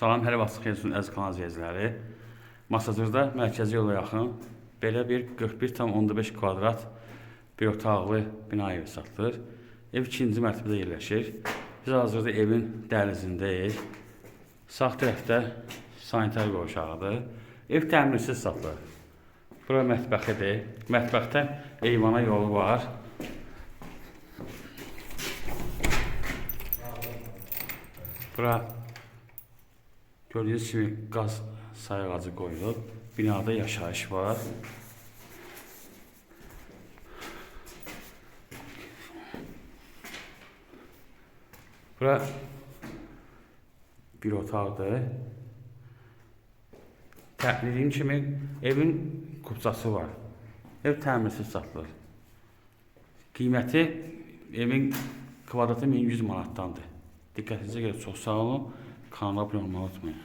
Salam, hər vaxt xeyir olsun əziz kanal izləyiciləri. Masajırda mərkəzi yola yaxın belə bir 41,5 kvadrat bir otaqlı bina evi satılır. Ev ikinci mərtəbədə yerləşir. Biz hazırda evin dəhlizindəyik. Sağ tərəfdə sanitar qovşağıdır. Ev təmirsiz satılır. Bura mətbəxidir. Mətbəxdən eyvana yolu var. Bura gördüyünüz kimi qaz sayğacı qoyulub. Binada yaşayış var. Bura bir otaqdır. Tə- Dediyim kimi evin kupçası var. Ev təmirsiz satılır. Qiyməti evin kvadratı 1100 manatdandır. Diqqətinizə görə çox sağ olun. Kanala olmağı unutmayın.